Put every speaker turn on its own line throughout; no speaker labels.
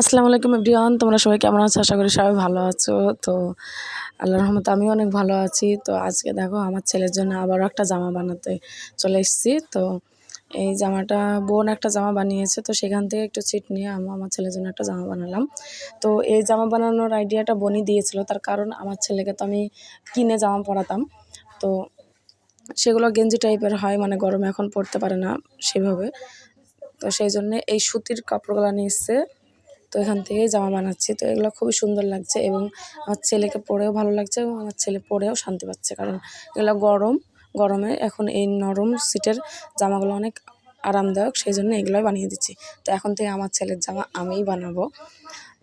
আসসালামু আলাইকুম এভরিওয়ান, তোমরা সবাই কেমন আছো? আশা করি সবাই ভালো আছো। তো আল্লাহর রহমত আমিও অনেক ভালো আছি। তো আজকে দেখো, আমার ছেলের জন্য আবারও একটা জামা বানাতে চলে এসেছি। তো এই জামাটা, বোন একটা জামা বানিয়েছে, তো সেখান থেকে একটু ছিট নিয়ে আমি, আমার ছেলের জন্য একটা জামা বানালাম। তো এই জামা বানানোর আইডিয়াটা বোনই দিয়েছিল, তার কারণ আমার ছেলেকে তো আমি কিনে জামা পরাতাম। তো সেগুলো গেঞ্জি টাইপের হয় মানে গরমে এখন পরতে পারে না সেভাবে। তো সেই জন্যে এই সুতির কাপড়গুলো নিয়ে এসছে। তো এখান থেকেই জামা বানাচ্ছি। তো এগুলো খুবই সুন্দর লাগছে এবং আমার ছেলেকে পরেও ভালো লাগছে এবং আমার ছেলে পরেও শান্তি পাচ্ছে। কারণ এগুলো গরম, গরমে এখন এই নরম সিটের জামাগুলো অনেক আরামদায়ক, সেই জন্য এগুলোই বানিয়ে দিচ্ছি। তো এখন থেকে আমার ছেলের জামা আমিই বানাবো।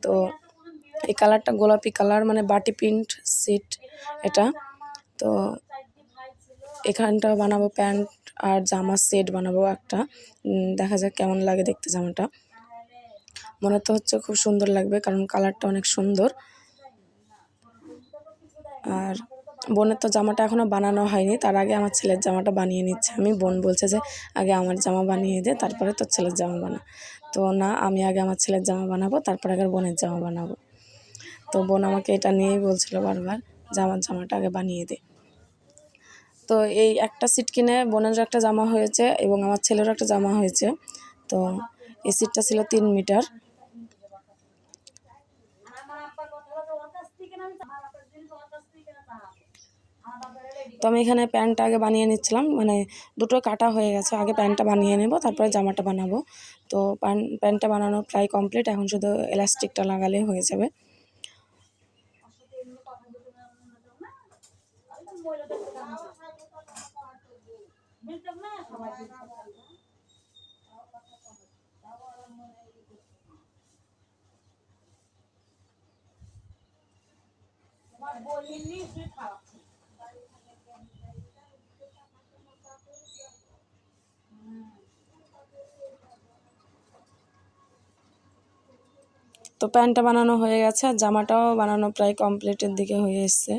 তো এই কালারটা গোলাপি কালার মানে বাটি প্রিন্ট সিট এটা। তো এখানটা বানাবো প্যান্ট আর জামার সেট বানাবো একটা। দেখা যাক কেমন লাগে দেখতে জামাটা। মনে তো হচ্ছে খুব সুন্দর লাগবে, কারণ কালারটা অনেক সুন্দর। আর বোনের তো জামাটা এখনও বানানো হয়নি, তার আগে আমার ছেলের জামাটা বানিয়ে নিচ্ছে। আমি, বোন বলছে যে, আগে আমার জামা বানিয়ে দে, তারপরে তোর ছেলের জামা বানা। তো না, আমি আগে আমার ছেলের জামা বানাবো, তারপরে আগে বোনের জামা বানাবো। তো বোন আমাকে এটা নিয়েই বলছিল বারবার যে, আমার জামাটা আগে বানিয়ে দে। তো এই একটা সিট কিনে বোনের একটা জামা হয়েছে এবং আমার ছেলেরও একটা জামা হয়েছে। তো এই সিটটা ছিল তিন মিটার। তো আমি এখানে প্যান্টটা আগে বানিয়ে নিচ্ছিলাম। মানে দুটো কাটা হয়ে গেছে। আগে প্যান্টটা বানিয়ে নেব, তারপরে জামাটা বানাবো। তো প্যান্ট প্যান্টটা বানানো প্রায় কমপ্লিট। এখন শুধু এলাস্টিকটা লাগালেই হয়ে যাবে। তো প্যান্টটা বানানো হয়ে গেছে আর জামাটাও বানানো প্রায় কমপ্লিটের দিকে হয়ে এসছে।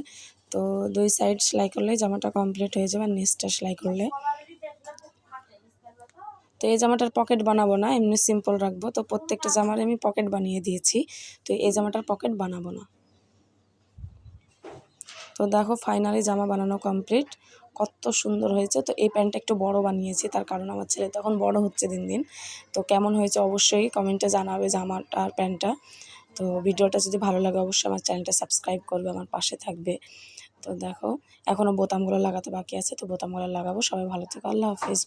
তো দুই সাইড সেলাই করলে জামাটা কমপ্লিট হয়ে যাবে আর নেক্সটটা সেলাই করলে। তো এই জামাটার পকেট বানাবো না, এমনি সিম্পল রাখব। তো প্রত্যেকটা জামার আমি পকেট বানিয়ে দিয়েছি। তো এই জামাটার পকেট বানাবো না। তো দেখো ফাইনালি জামা বানানো কমপ্লিট কত সুন্দর হয়েছে। তো এই প্যান্টটা একটু বড় বানিয়েছি, তার কারণ আমার ছেলে তখন বড় হচ্ছে দিন দিন। তো কেমন হয়েছে অবশ্যই কমেন্টে জানাবে জামাটা আর প্যান্টটা। তো ভিডিওটা যদি ভালো লাগে অবশ্যই আমার চ্যানেলটা সাবস্ক্রাইব করবে, আমার পাশে থাকবে। তো দেখো এখনও বোতামগুলো লাগাতে বাকি আছে, তো বোতামগুলো লাগাবো। সবাই ভালো থেকো, আল্লাহ হাফিজ।